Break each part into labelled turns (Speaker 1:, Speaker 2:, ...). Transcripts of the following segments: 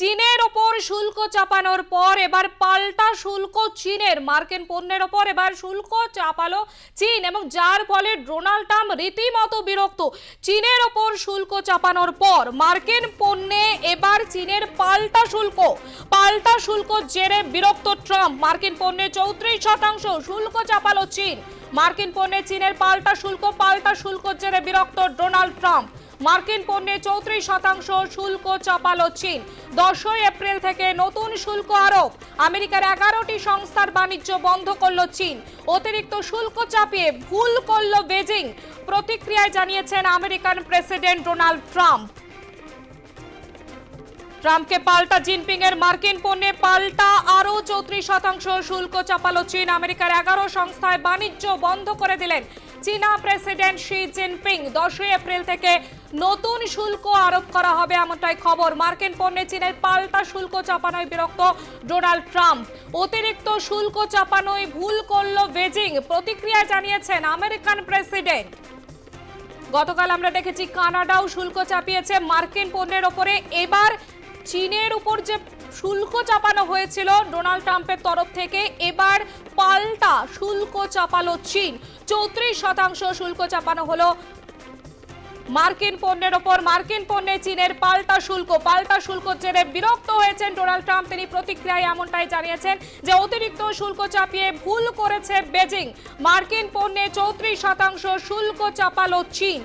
Speaker 1: চীনের ওপর শুল্ক চাপানোর পর এবার পাল্টা শুল্ক চীনের। মার্কিন পণ্যের ওপর এবার শুল্ক চাপালো চীন এবং যার ফলে ডোনাল্ড ট্রাম্প রীতিমতো বিরক্ত। চীনের ওপর শুল্ক চাপানোর পর মার্কিন পণ্যে এবার চীনের পাল্টা শুল্ক। পাল্টা শুল্ক জেরে বিরক্ত ট্রাম্প। মার্কিন পণ্যে চৌত্রিশ শতাংশ শুল্ক চাপালো চীন। মার্কিন পণ্যে চীনের পাল্টা শুল্ক পাল্টা শুল্ক জেরে বিরক্ত ডোনাল্ড ট্রাম্প। মার্কিন পণ্যে চৌত্রিশ শতাংশ শুল্ক চাপালো চীন। দশই এপ্রিল থেকে নতুন শুল্ক আরোপ। আমেরিকার এগারোটি সংস্থার বাণিজ্য বন্ধ করল চীন। অতিরিক্ত শুল্ক চাপিয়ে ভুল করল বেজিং, প্রতিক্রিয়ায় জানিয়েছেন আমেরিকান প্রেসিডেন্ট ডোনাল্ড ট্রাম্প। ট্রাম্পকে পাল্টা জিনপিং এর মার্কিন পণ্যে পাল্টা আরও চৌত্রিশ শতাংশ শুল্ক চাপালো চীন। আমেরিকার এগারো সংস্থায় বাণিজ্য বন্ধ করে দিলেন চীনা প্রেসিডেন্ট শি জিনপিং। দশই এপ্রিল থেকে নতুন শুল্ক আরোপ করা হবে এমনটাই খবর। মার্কিন পণ্যে চীনের পাল্টা শুল্ক চাপানোয় বিরক্ত ডোনাল্ড ট্রাম্প। অতিরিক্ত শুল্ক চাপানোয় ভুল করল বেজিং, প্রতিক্রিয়া জানিয়েছেন আমেরিকান প্রেসিডেন্ট। গতকাল আমরা দেখেছি কানাডাও শুল্ক চাপিয়েছে। মার্কিন পণ্যের ওপরে এবার চীনের উপর যে শুল্ক চাপানো হয়েছিল ডোনাল্ড ট্রাম্পের তরফ থেকে, এবার পাল্টা শুল্ক চাপালো চীন। চৌত্রিশ শতাংশ শুল্ক চাপানো হলো মার্কিন পণ্যের ওপর। মার্কিন পণ্যে চীনের পাল্টা শুল্ক পাল্টা শুল্ক জেরে বিরক্ত হয়েছেন ডোনাল্ড ট্রাম্প। তিনি প্রতিক্রিয়ায় এমনটাই জানিয়েছেন যে অতিরিক্ত শুল্ক চাপিয়ে ভুল করেছে বেজিং। মার্কিন পণ্যে চৌত্রিশ শতাংশ শুল্ক চাপালো চীন।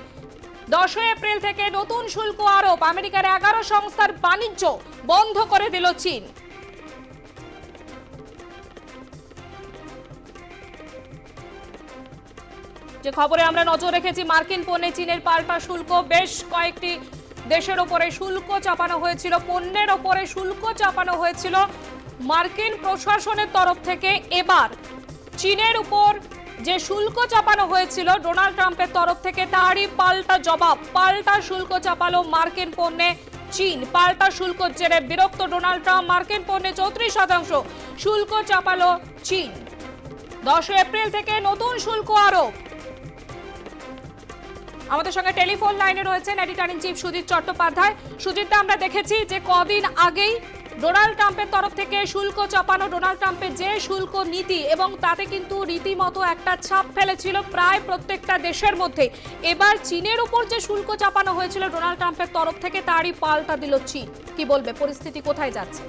Speaker 1: দশই এপ্রিল থেকে নতুন শুল্ক আরোপ। আমেরিকার এগারো সংস্থার বাণিজ্য বন্ধ করে দিল চীন। যে খবরে আমরা নজর রেখেছি, মার্কিন পণ্যে চীনের পাল্টা শুল্ক। বেশ কয়েকটি দেশের ওপরে শুল্ক চাপানো হয়েছিল, পণ্যের ওপরে শুল্ক চাপানো হয়েছিল। মার্কিন প্রশাসনের তরফ থেকে এবার চীনের উপর যে শুল্ক চাপানো হয়েছিল, ডোনাল্ড ট্রাম্পের তরফ থেকে তারই পাল্টা জবাব। পাল্টা শুল্ক চাপালো মার্কিন পণ্যে চীন। পাল্টা শুল্ক জেরে বিরক্ত ডোনাল্ড ট্রাম্প মার্কিন পণ্যে চৌত্রিশ শতাংশ। শুল্ক চাপালো চীন। দশই এপ্রিল থেকে নতুন শুল্ক আরোপ। আমাদের সঙ্গে টেলিফোন লাইনে রয়েছেন editor in chief Sujit Chattopadhyay. সুজিতটা আমরা দেখেছি যে কদিন আগেই ডোনাল্ড ট্রাম্পের তরফ থেকে শুল্ক চাপানো, ডোনাল্ড ট্রাম্পের যে শুল্ক নীতি এবং তাতে কিন্তু রীতিমতো একটা ছাপ ফেলেছিল প্রায় প্রত্যেকটা দেশের মধ্যে। এবার চীনের উপর যে শুল্ক চাপানো হয়েছিল ডোনাল্ড ট্রাম্পের তরফ থেকে, তারই পাল্টা দিল চীন। কি বলবে? পরিস্থিতি কোথায় যাচ্ছে?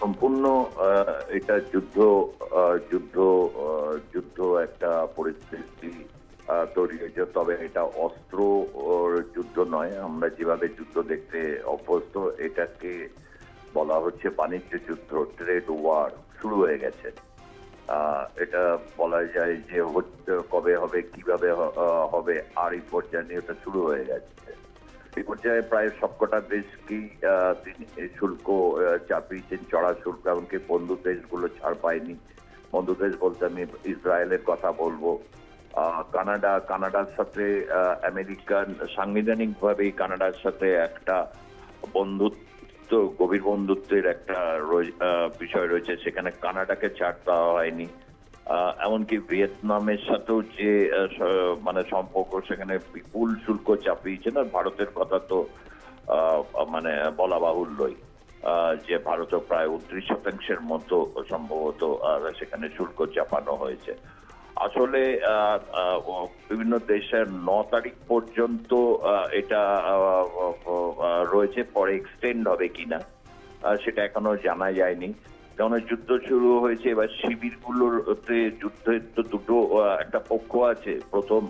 Speaker 2: সম্পূর্ণ এটা যুদ্ধ যুদ্ধ যুদ্ধ একটা পরিস্থিতি তৈরি হয়েছে। তবে এটা অস্ত্র যুদ্ধ নয়, আমরা যেভাবে যুদ্ধ দেখতে অভ্যস্ত, এটাকে বলা হচ্ছে বাণিজ্য যুদ্ধ ট্রেড ওয়ার শুরু হয়ে গেছে। এটা বলা যায় যে কবে হবে, কীভাবে হবে, আর এই পর্যায়ে নিয়ে এটা শুরু হয়ে গেছে। এই পর্যায়ে প্রায় সবকটা দেশকেই শুল্ক চাপিয়েছেন, চড়া শুল্ক, এমনকি বন্ধু দেশগুলো ছাড় পায়নি। বন্ধু দেশ বলতে আমি ইসরায়েলের কথা বলব। কানাডা, কানাডার সাথে আমেরিকান সাংবিধানিকভাবেই কানাডার সাথে একটা বন্ধুত্ব, গভীর বন্ধুত্বের একটা বিষয় রয়েছে। সেখানে কানাডাকে ছাড় দেওয়া হয়নি। এমনকি ভিয়েতনামের সাথেও যে মানে সম্পর্ক, সেখানে বিপুল শুল্ক চাপিয়েছে না, ভারতের কথা তো মানে বলা বাহুল্যই। যে ভারতও প্রায় উনত্রিশ শতাংশের মতো সম্ভবত সেখানে শুল্ক চাপানো হয়েছে। আসলে বিভিন্ন দেশের ন তারিখ পর্যন্ত এটা রয়েছে, পরে এক্সটেন্ড হবে কিনা সেটা এখনও জানা যায়নি। কেননা যুদ্ধ শুরু হয়েছে, এবার শিবিরগুলোতে যুদ্ধের তো দুটো একটা পক্ষ আছে, প্রথম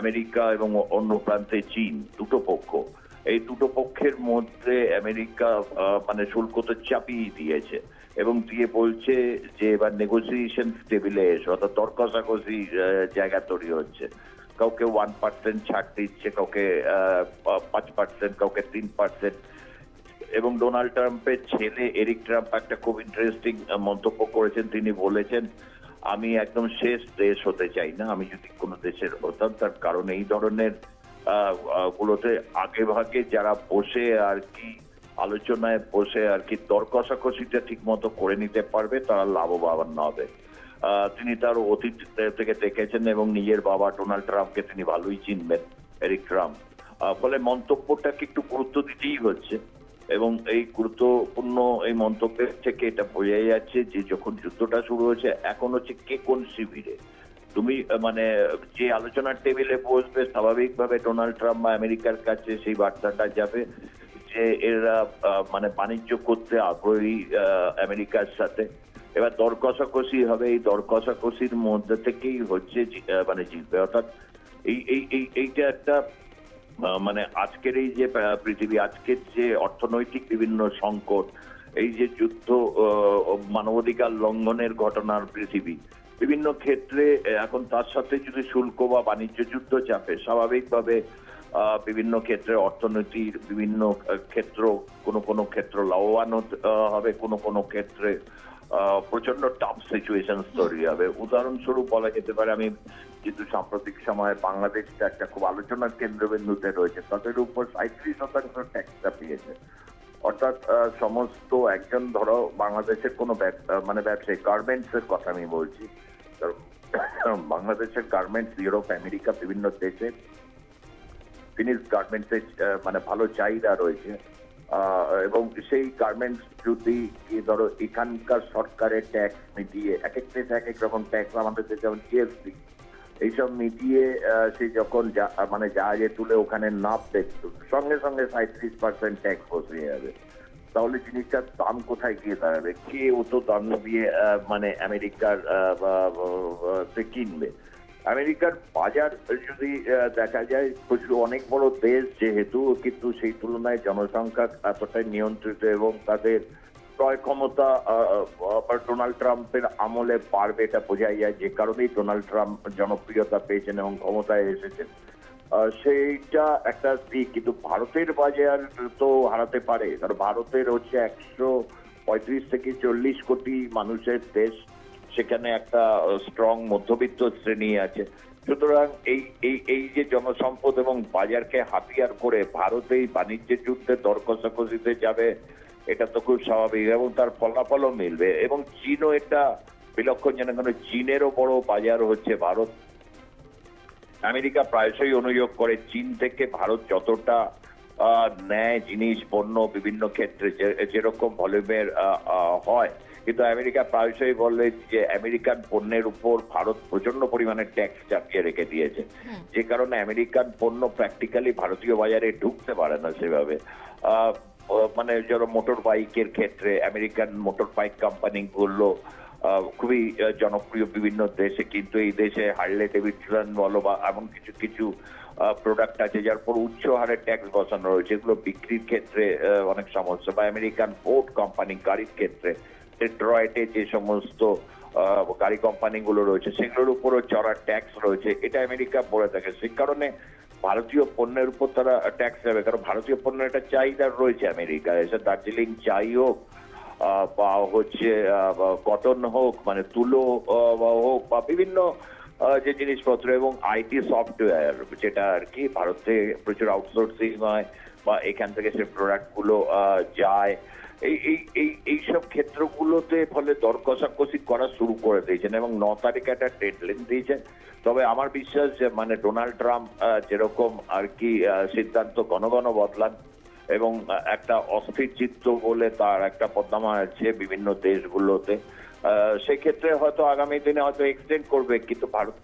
Speaker 2: আমেরিকা এবং অন্য প্রান্তে চীন, দুটো পক্ষ। এই দুটো পক্ষের মধ্যে আমেরিকা মানে শুল্ক তো চাপিয়ে দিয়েছে। এবং দিয়ে বলছে যে এবার নেগোসিয়েশন টেবিলে এসো, অর্থাৎ তর্ক কষাকষি জায়গা তৈরি হচ্ছে। কাউকে ওয়ান পার্সেন্ট ছাড় দিচ্ছে, কাউকে পাঁচ পার্সেন্ট কাউকে তিন পার্সেন্ট এবং ডোনাল্ড ট্রাম্পের ছেলে এরিক ট্রাম্প একটা খুব ইন্টারেস্টিং মন্তব্য করেছেন। তিনি বলেছেন, আমি একদম শেষ দেশ হতে চাই না, আমি যদি কোনো দেশের হতাম, তার কারণ এই ধরনের গুলোতে আগে ভাগে যারা বসে আর কি আলোচনায় বসে আর কি দর কষাকষিটা ঠিক মতো করে নিতে পারবে, তারা লাভবান হবে। তিনি তার অতীত থেকে দেখেছেন এবং নিজের বাবা ডোনাল্ড ট্রাম্পকে তিনি ভালোই চিনবেন, এরিক ট্রাম্প। ফলে মন্তব্যটাকে একটু গুরুত্ব দিতেই হচ্ছে এবং এই গুরুত্বপূর্ণ এই মন্তব্যের থেকে এটা বোঝাই যাচ্ছে যে যখন যুদ্ধটা শুরু হয়েছে, এখন হচ্ছে কে কোন শিবিরে? তুমি মানে যে আলোচনার টেবিলে বসবে, স্বাভাবিকভাবে ডোনাল্ড ট্রাম্প বা আমেরিকার কাছে সেই বার্তাটা যাবে। যে এরা মানে বাণিজ্য করতে আগ্রহী আমেরিকার সাথে। এবার দর কষাকষি হবে, এই দর কষাকষির মধ্যে থেকেই হচ্ছে মানে জিতবে। অর্থাৎ এই এই এই, এইটা একটা মানে আজকের এই যে পৃথিবী, আজকের যে অর্থনৈতিক বিভিন্ন সংকট, এই যে যুদ্ধ মানবাধিকার লঙ্ঘনের ঘটনার পৃথিবী, বিভিন্ন ক্ষেত্রে এখন তার সাথে যদি শুল্ক বা বাণিজ্য যুদ্ধ চাপে, স্বাভাবিকভাবে বিভিন্ন ক্ষেত্রে অর্থনীতির বিভিন্ন ক্ষেত্র কোনো কোনো ক্ষেত্র লাভবান হবে কোনো কোনো ক্ষেত্রে প্রচণ্ড টাফ সিচুয়েশন তৈরি হবে। উদাহরণস্বরূপ বলা যেতে পারে আমি কিন্তু সাম্প্রতিক সময়ে বাংলাদেশটা একটা খুব আলোচনার কেন্দ্রবিন্দুতে রয়েছে তাদের উপর সাঁত্রিশ শতাংশ ট্যাক্সটা পেয়েছে অর্থাৎ সমস্ত একজন ধরো বাংলাদেশের কোনো মানে ব্যবসায়ী গার্মেন্টস এর কথা আমি বলছি। বাংলাদেশের গার্মেন্টস ইউরোপ আমেরিকা বিভিন্ন দেশে ফিনিশ গার্মেন্টসের মানে ভালো চাহিদা রয়েছে। এবং সেই গার্মেন্টস যদি ধরো, এখানকার সরকারের ট্যাক্স মিটিয়ে এক এক দেশে এক এক রকম ট্যাক্স আমাদের দেশে, যেমন জিএসটি এইসব মিটিয়ে সে যখন মানে জাহাজে তুলে ওখানে নামবে সঙ্গে সঙ্গে সাঁত্রিশ পার্সেন্ট ট্যাক্স বসে যাবে। তাহলে জিনিসটার দাম কোথায় গিয়ে দাঁড়াবে? কে অত দাম দিয়ে মানে আমেরিকার কিনবে? আমেরিকার বাজার যদি দেখা যায় প্রচুর অনেক বড় দেশ যেহেতু, কিন্তু সেই তুলনায় জনসংখ্যা এতটাই নিয়ন্ত্রিত এবং তাদের ক্রয় ক্ষমতা ডোনাল্ড ট্রাম্পের আমলে বাড়বে এটা বোঝাই যায়। যে কারণেই ডোনাল্ড ট্রাম্প জনপ্রিয়তা পেয়েছেন এবং ক্ষমতায় এসেছেন। সেইটা একটা দিক, কিন্তু ভারতের বাজার তো হারাতে পারে। কারণ ভারতের হচ্ছে একশো পঁয়ত্রিশ থেকে চল্লিশ কোটি মানুষের দেশ। সেখানে একটা স্ট্রং মধ্যবিত্ত শ্রেণি আছে। সুতরাং এই এই এই যে জনসম্পদ এবং বাজারকে হাতিয়ার করে ভারত এই বাণিজ্যের যুদ্ধে দর কষাকষিতে যাবে, এটা তো খুব স্বাভাবিক এবং তার ফলাফলও মিলবে। এবং চীনও এটা বিলক্ষণ যেন কেন চীনেরও বড় বাজার হচ্ছে ভারত। আমেরিকা প্রায়শই অনুযোগ করে চীন থেকে ভারত যতটা নেয় জিনিস, পণ্য বিভিন্ন ক্ষেত্রে যেরকম ভলিউমের হয় কিন্তু আমেরিকা প্রায়শই বলে যে আমেরিকান পণ্যের উপর ভারত প্রচণ্ড পরিমাণে ট্যাক্স চাপিয়ে রেখে দিয়েছে। যে কারণে আমেরিকান পণ্য প্র্যাকটিক্যালি ভারতীয় বাজারে ঢুকতে পারে না সেভাবে। মানে যারা মোটর বাইকের ক্ষেত্রে আমেরিকান মোটর বাইক কোম্পানিগুলো খুবই জনপ্রিয় বিভিন্ন দেশে। কিন্তু এই দেশে হার্লে ডেভিডসন বলো বা এমন কিছু কিছু প্রোডাক্ট আছে যার উপর উচ্চ হারে ট্যাক্স বসানো রয়েছে। এগুলো বিক্রির ক্ষেত্রে অনেক সমস্যা। বা আমেরিকান ফোর্ড কোম্পানি গাড়ির ক্ষেত্রে ডেট্রয়েটে যে সমস্ত গাড়ি কোম্পানিগুলো রয়েছে, সেগুলোর উপরও চড়া ট্যাক্স রয়েছে। এটা আমেরিকা পড়ে থাকে। সেই কারণে ভারতীয় পণ্যের উপর তারা ট্যাক্স দেবে কারণ ভারতীয় পণ্যের একটা চাহিদা রয়েছে আমেরিকায়। সে দার্জিলিং চাই হোক বা হচ্ছে কটন হোক মানে তুলো হোক, বা বিভিন্ন যে জিনিসপত্র এবং আইটি সফটওয়্যার, যেটা আর কি ভারতে প্রচুর আউটসোর্সিং হয়, বা এখান থেকে সে প্রোডাক্টগুলো যায়। এই এই এই এইসব ক্ষেত্রগুলোতে ফলে দর কষাকষি করা শুরু করে দিয়েছেন এবং ন তারিখে একটা ডেডলাইন দিয়েছেন। তবে আমার বিশ্বাস যে মানে ডোনাল্ড ট্রাম্প যেরকম আর কি সিদ্ধান্ত ঘন ঘন বদলান এবং একটা অস্থির চিত্ত বলে তার একটা পদ্মামা আছে বিভিন্ন দেশগুলোতে। সেক্ষেত্রে হয়তো আগামী দিনে হয়তো এক্সটেন্ড করবে, কিন্তু ভারত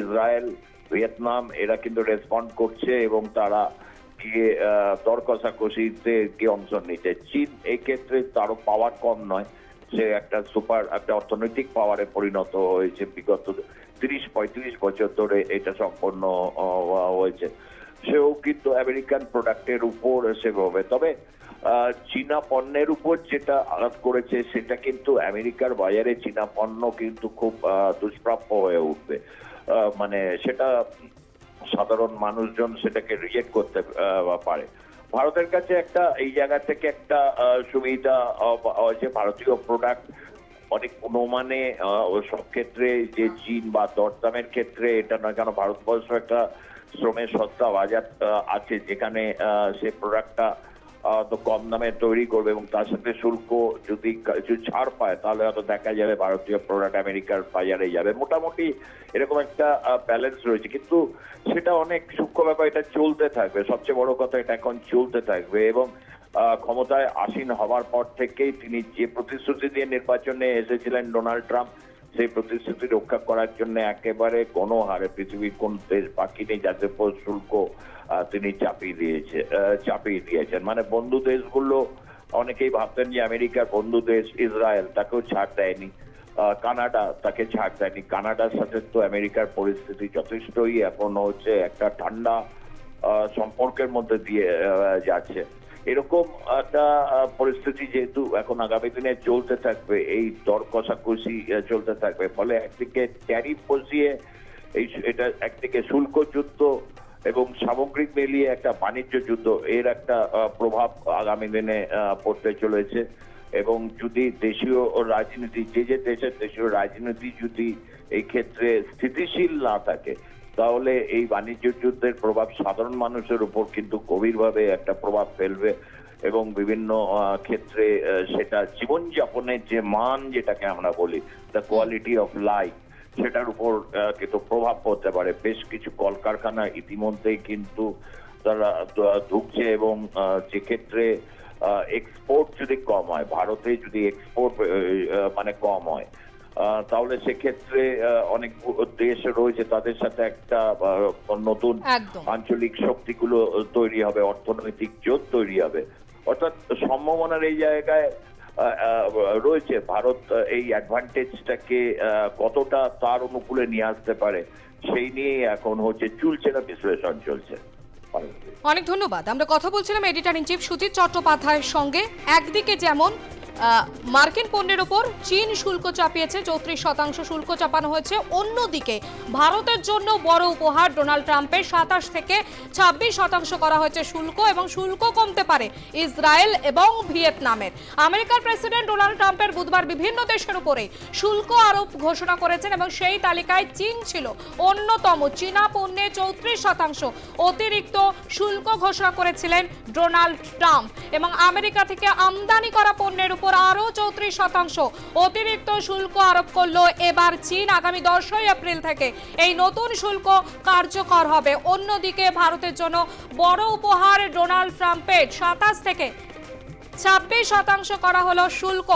Speaker 2: ইসরায়েল, ভিয়েতনাম, এরা কিন্তু রেসপন্ড করছে এবং তারা গিয়ে দর গিয়ে অংশ নিতে। চীন এই ক্ষেত্রে তারও পাওয়ার কম নয়। সে একটা সুপার একটা অর্থনৈতিক পাওয়ারে পরিণত হয়েছে বিগত তিরিশ, পঁয়ত্রিশ বছর ধরে এটা সম্পন্ন হয়েছে। সেও কিন্তু আমেরিকান প্রোডাক্টের উপর সেভাবে তবে চীনা পণ্যের উপর যেটা আঘাত করেছে, সেটা কিন্তু আমেরিকার বাজারে চীনা পণ্য কিন্তু খুব দুষ্প্রাপ্য হয়ে উঠবে। মানে সেটা সাধারণ মানুষজন সেটাকে রিজেক্ট করতে পারে। ভারতের কাছে একটা, এই জায়গা থেকে একটা সুবিধা যে ভারতীয় প্রোডাক্ট অনেক গুণমানে সব ক্ষেত্রে যে চীন বা দরদামের ক্ষেত্রে এটা নয়, কেন ভারতবর্ষ একটা শ্রমের সস্তা বাজার আছে যেখানে সে প্রোডাক্টটা তো কম দামে তৈরি করবে এবং তার সাথে শুল্ক যদি কিছু ছাড় পায়, তাহলে হয়তো দেখা যাবে ভারতীয় প্রোডাক্ট আমেরিকার বাজারে যাবে। মোটামুটি এরকম একটা ব্যালেন্স রয়েছে। কিন্তু সেটা অনেক সূক্ষ্ম ব্যাপার, এটা চলতে থাকবে। সবচেয়ে বড় কথা এটা এখন চলতে থাকবে এবং ক্ষমতায় আসীন হওয়ার পর থেকেই তিনি যে প্রতিশ্রুতি দিয়ে নির্বাচনে এসেছিলেন ডোনাল্ড ট্রাম্প, সেই প্রতিশ্রুতি রক্ষা করার জন্য একেবারে কোনো হারে পৃথিবীর কোন দেশ বাকি নেই উপর শুল্ক তিনি চাপিয়ে দিয়েছে চাপিয়ে দিয়েছেন। মানে বন্ধু দেশগুলো অনেকেই ভাবতেন যে আমেরিকার বন্ধু দেশ ইসরায়েল, তাকেও ছাড় দেয়নি। কানাডা তাকে ছাড় দেয়নি। কানাডার সাথে তো আমেরিকার পরিস্থিতি যথেষ্টই এখন হচ্ছে একটা ঠান্ডা সম্পর্কের মধ্যে দিয়ে যাচ্ছে। এরকম একটা পরিস্থিতি যেহেতু এখন আগামী দিনে চলতে থাকবে, এই দর কষাকষি চলতে থাকবে। ফলে একদিকে ট্যারিফ বসিয়ে, এই এটা একদিকে শুল্ক যুদ্ধ এবং সামগ্রিক মিলিয়ে একটা বাণিজ্য যুদ্ধ, এর একটা প্রভাব আগামী দিনে পড়তে চলেছে। এবং যদি দেশীয় রাজনীতি, যে যে দেশের দেশীয় রাজনীতি যদি এই ক্ষেত্রে স্থিতিশীল না থাকে, তাহলে এই বাণিজ্য যুদ্ধের প্রভাব সাধারণ মানুষের উপর কিন্তু গভীরভাবে একটা প্রভাব ফেলবে এবং বিভিন্ন ক্ষেত্রে সেটা জীবনযাপনের যে মান যেটাকে আমরা বলি দ্য কোয়ালিটি অফ লাইফ সেটার উপর কিন্তু প্রভাব পড়তে পারে বেশ কিছু কলকারখানা ইতিমধ্যেই কিন্তু তারা ঢুকছে এবং যে ক্ষেত্রে এক্সপোর্ট যদি কম হয় ভারতে যদি এক্সপোর্ট মানে কম হয় তাহলে সেক্ষেত্রে অনেক দেশ রয়েছে তাদের সাথে একটা নতুন। আঞ্চলিক শক্তিগুলো তৈরি হবে অর্থনৈতিক জোট তৈরি হবে অর্থাৎ সম্ভাবনার এই জায়গায় রয়েছে। ভারত এই অ্যাডভান্টেজটাকে কতটা তার অনুকূলে নিয়ে আসতে পারে, সেই নিয়ে এখন হচ্ছে চুলচেরা বিশ্লেষণ চলছে।
Speaker 1: অনেক ধন্যবাদ। আমরা কথা বলছিলাম এডিটার ইন চিফ সুজিত চট্টোপাধ্যায়ের সঙ্গে। একদিকে যেমন মার্কিন পণ্যের ওপর চীন শুল্ক চাপিয়েছে, চৌত্রিশ শতাংশ শুল্ক চাপানো হয়েছে। অন্যদিকে, ভারতের জন্য বড় উপহার ডোনাল্ড ট্রাম্পের সাতাশ থেকে ছাব্বিশ শতাংশ করা হয়েছে শুল্ক এবং শুল্ক কমতে পারে ইসরায়েল এবং ভিয়েতনামের। আমেরিকার প্রেসিডেন্ট ডোনাল্ড ট্রাম্পের বুধবার বিভিন্ন দেশের উপরে শুল্ক আরোপ ঘোষণা করেছেন এবং সেই তালিকায় চীন ছিল অন্যতম। চীনা পণ্যে চৌত্রিশ শতাংশ অতিরিক্ত শুল্ক ঘোষণা করেছিলেন ডোনাল্ড ট্রাম্প এবং আমেরিকা থেকে আমদানি করা পণ্যের উপর আরও চৌত্রিশ শতাংশ। অতিরিক্ত শুল্ক আরোপ করল এবার চীন আগামী দশই এপ্রিল থেকে। এই নতুন শুল্ক কার্যকর হবে। অন্যদিকে ভারতের জন্য বড় উপহার ডোনাল্ড ট্রাম্পের সাতাশ থেকে ছাব্বিশ শতাংশ করা হলো শুল্ক।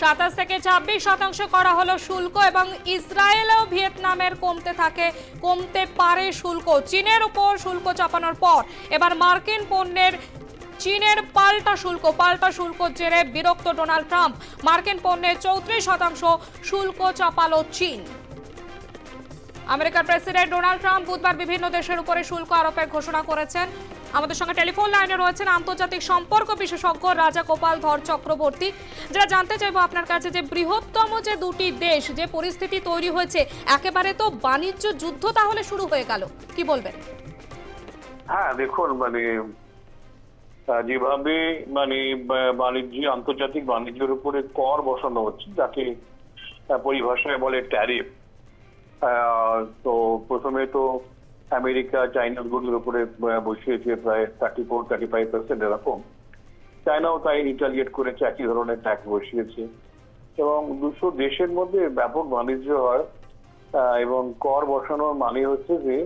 Speaker 1: সাতাশ থেকে ছাব্বিশ শতাংশ করা হলো শুল্ক এবং ইসরায়েল ও ভিয়েতনামের কমতে থাকে, কমতে পারে শুল্ক। চীনের উপর শুল্ক চাপানোর পর এবার মার্কিন পণ্যের চীনের পাল্টা শুল্ক পাল্টা শুল্ক জেরে বিরক্ত ডোনাল্ড ট্রাম্প। মার্কিন পণ্যের চৌত্রিশ শতাংশ শুল্ক চাপালো চীন। আমেরিকার প্রেসিডেন্ট ডোনাল্ড ট্রাম্প বুধবার বিভিন্ন দেশের উপরে শুল্ক আরোপের ঘোষণা করেছেন। আমাদের সঙ্গে টেলিফোন লাইনে রয়েছেন আন্তর্জাতিক সম্পর্ক বিশেষজ্ঞ রাজা গোপাল ধর চক্রবর্তী। যারা জানতে চাইব আপনার কাছে যে বৃহত্তম যে দুটি দেশ যে পরিস্থিতি তৈরি হয়েছে, একেবারে তো বাণিজ্য যুদ্ধ তাহলে শুরু হয়ে গেল। কি বলবেন?
Speaker 3: হ্যাঁ দেখুন মানে যেভাবে মানে বাণিজ্য, আন্তর্জাতিক বাণিজ্যের উপরে কর বসানো হচ্ছে, যাকে পরিভাষায় বলে ট্যারিফ। তো প্রথমে তো আমেরিকা চাইনা গুলোর উপরে বসিয়েছে প্রায় thirty four thirty five percent এরকম। চায়নাও তাই রিটালিয়েট করেছে, একই ধরনের ট্যাক্স বসিয়েছে। এবং দুশো দেশের মধ্যে ব্যাপক বাণিজ্য হয় এবং কর বসানোর মানে হচ্ছে যে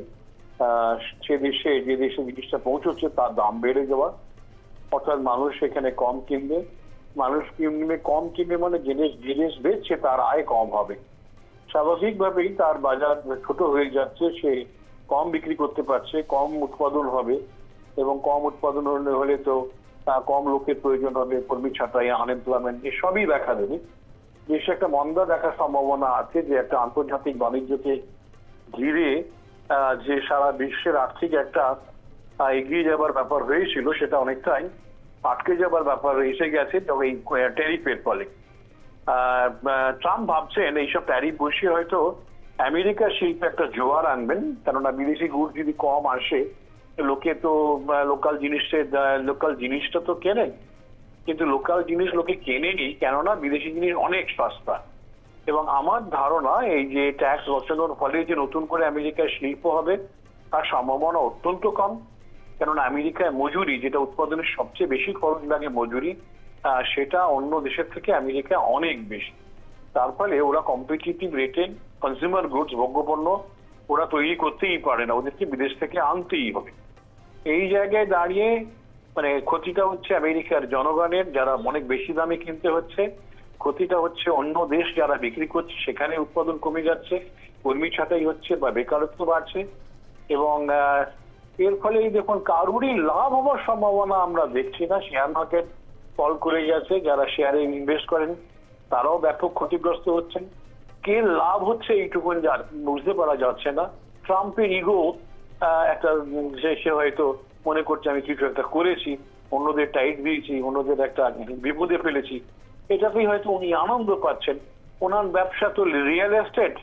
Speaker 3: সে দেশে, যে দেশে জিনিসটা পৌঁছচ্ছে তার দাম বেড়ে যাওয়া। অর্থাৎ মানুষ সেখানে কম কিনবে। মানুষ কিনবে, কম কিনবে মানে জিনিস জিনিস বেচছে তার আয় কম হবে। স্বাভাবিকভাবেই তার বাজার ছোট হয়ে যাচ্ছে, সে কম বিক্রি করতে পারছে, কম উৎপাদন হবে এবং কম উৎপাদন হলে হলে তো কম লোকের প্রয়োজন হবে, কর্মী ছাঁটাই আনএমপ্লয়মেন্ট এসবই দেখা দেবে। দেশে একটা মন্দা দেখার সম্ভাবনা আছে যে একটা আন্তর্জাতিক বাণিজ্যকে ঘিরে যে সারা বিশ্বের আর্থিক একটা এগিয়ে যাবার ব্যাপার হয়েছিল সেটা অনেকটাই আটকে যাবার ব্যাপার এসে গেছে, তবে এই ট্যারিফের ফলে। ট্রাম্প ভাবছেন এইসব ট্যারিফ বসিয়ে হয়তো আমেরিকার শিল্পে একটা জোয়ার আনবেন, কেননা বিদেশি গুড় যদি কম আসে লোকে তো লোকাল জিনিসের লোকাল জিনিসটা তো কেনে কিন্তু লোকাল জিনিস লোকে কেনেনি কেননা বিদেশি জিনিস অনেক সস্তা। এবং আমার ধারণা, এই যে ট্যাক্স বসানোর ফলে যে নতুন করে আমেরিকায় শিল্প হবে, তার সম্ভাবনা অত্যন্ত কম। কেননা আমেরিকায় মজুরি, যেটা উৎপাদনের সবচেয়ে বেশি খরচ লাগে মজুরি সেটা অন্য দেশের থেকে আমেরিকায় অনেক বেশি। তার ফলে ওরা কম্পিটিটিভ রেটে কনজিউমার গুডস ভোগ্যপণ্য ওরা তৈরি করতেই পারে না। ওদেরকে বিদেশ থেকে আনতেই হবে। এই জায়গায় দাঁড়িয়ে মানে ক্ষতিটা হচ্ছে আমেরিকার জনগণের, যারা অনেক বেশি দামে কিনতে হচ্ছে। ক্ষতিটা হচ্ছে অন্য দেশ যারা বিক্রি করছে, সেখানে উৎপাদন কমে যাচ্ছে কর্মী ছাঁটাই হচ্ছে বা বেকারত্ব বাড়ছে। এবং এর ফলে দেখুন, কারুরই লাভ হওয়ার সম্ভাবনা আমরা দেখছি না। শেয়ার মার্কেট ফল করে গেছে, যারা শেয়ারে ইনভেস্ট করেন তারাও ব্যাপক ক্ষতিগ্রস্ত হচ্ছেন। কে লাভ হচ্ছে এইটুকুন যা- বুঝতে পারা যাচ্ছে না। ট্রাম্পের ইগো একটা সে হয়তো মনে করছে, আমি কিছু একটা করেছি, অন্যদের টাইট দিয়েছি, অন্যদের একটা বিপদে ফেলেছি। এটাতেই হয়তো উনি আনন্দ পাচ্ছেন। ওনার ব্যবসা তো রিয়েল এস্টেট।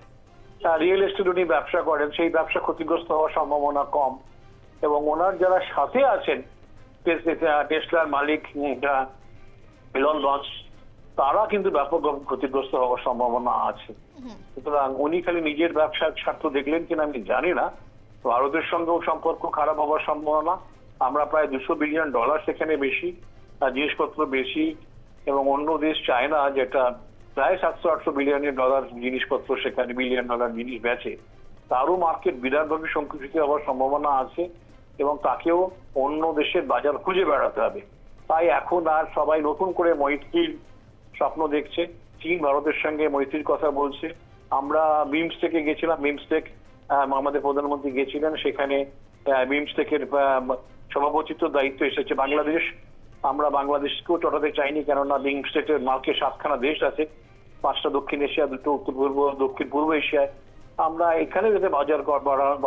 Speaker 3: রিয়েল এস্টেট উনি ব্যবসা করেন, সেই ব্যবসা ক্ষতিগ্রস্ত হওয়ার সম্ভাবনা কম। এবং ওনার যারা সাথে আছেন টেসলার মালিক ইলন মাস্ক তারা কিন্তু ব্যাপকভাবে ক্ষতিগ্রস্ত হওয়ার সম্ভাবনা আছে। সুতরাং উনি খালি নিজের ব্যবসার স্বার্থ দেখলেন কিনা আমি জানি না। ভারতের সঙ্গেও সম্পর্ক খারাপ হওয়ার সম্ভাবনা। আমরা প্রায় দুশো বিলিয়ন ডলার সেখানে বেশি জিনিসপত্র বেশি এবং অন্য দেশ চায়না যেটা প্রায় সাতশো আটশো বিলিয়নের ডলার জিনিসপত্র সেখানে বিলিয়ন ডলার জিনিস বেচে তারও মার্কেট বিরাটভাবে সংকুচিত হওয়ার সম্ভাবনা আছে এবং তাকেও অন্য দেশের বাজার খুঁজে বেড়াতে হবে। তাই এখন আর সবাই নতুন করে মৈত্রীর স্বপ্ন দেখছে। চীন ভারতের সঙ্গে মৈত্রীর কথা বলছে। আমরা বিমস্টেকে গেছিলাম বিমস্টেক আমাদের প্রধানমন্ত্রী গেছিলেন। সেখানে বিমস্টেকের সভাপতিত্ব দায়িত্ব এসেছে বাংলাদেশ। আমরা বাংলাদেশকেও চটাতে চাইনি, কেননা বিমস্টেকের মার্কে সাতখানা দেশ আছে। পাঁচটা দক্ষিণ এশিয়া, দুটো উত্তর পূর্ব, দক্ষিণ পূর্ব এশিয়ায়। আমরা এখানে যাতে বাজার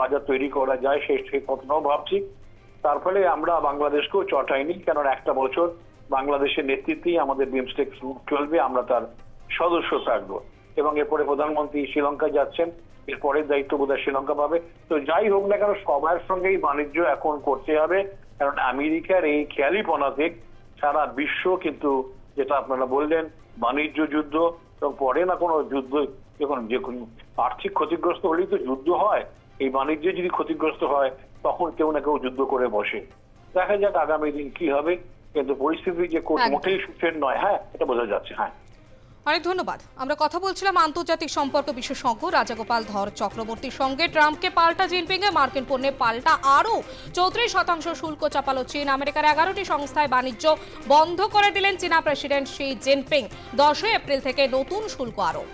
Speaker 3: বাজার তৈরি করা যায় সেই কথাটাও ভাবছি। তার ফলে আমরা বাংলাদেশকেও চটাইনি, কেননা একটা বছর বাংলাদেশের নেতৃত্বেই আমাদের বিমস্টেক চলবে, আমরা তার সদস্য থাকব। এবং এরপরে প্রধানমন্ত্রী শ্রীলঙ্কায় যাচ্ছেন, এর পরের দায়িত্ব বোধহয় শ্রীলঙ্কা পাবে। তো যাই হোক না কেন, সবার সঙ্গেই বাণিজ্য এখন করতে হবে, কারণ আমেরিকার এই খেয়ালিপনাতে সারা বিশ্ব কিন্তু যেটা আপনারা বললেন, বাণিজ্য যুদ্ধ, এবং পরে না কোনো যুদ্ধ যখন যে কোনো আর্থিক ক্ষতিগ্রস্ত হলেই তো যুদ্ধ হয়। এই বাণিজ্যে যদি ক্ষতিগ্রস্ত হয়, তখন কেউ না কেউ যুদ্ধ করে বসে। দেখা যাক আগামী দিন কি হবে। কিন্তু পরিস্থিতি যে। মোটেই সুখের নয় হ্যাঁ? এটা বোঝা যাচ্ছে হ্যাঁ।
Speaker 1: অনেক ধন্যবাদ। আমরা কথা বলছিলাম আন্তর্জাতিক সম্পর্ক বিশেষজ্ঞ রাজাগোপাল ধর চক্রবর্তীর সঙ্গে। ট্রাম্পকে পাল্টা জিনপিংয়ে মার্কিন পণ্যে পাল্টা আরও চৌত্রিশ শতাংশ শুল্ক চাপালো চীন। আমেরিকার এগারোটি সংস্থায় বাণিজ্য বন্ধ করে দিলেন চীনা প্রেসিডেন্ট শি জিনপিং। দশই এপ্রিল থেকে নতুন শুল্ক আরোপ।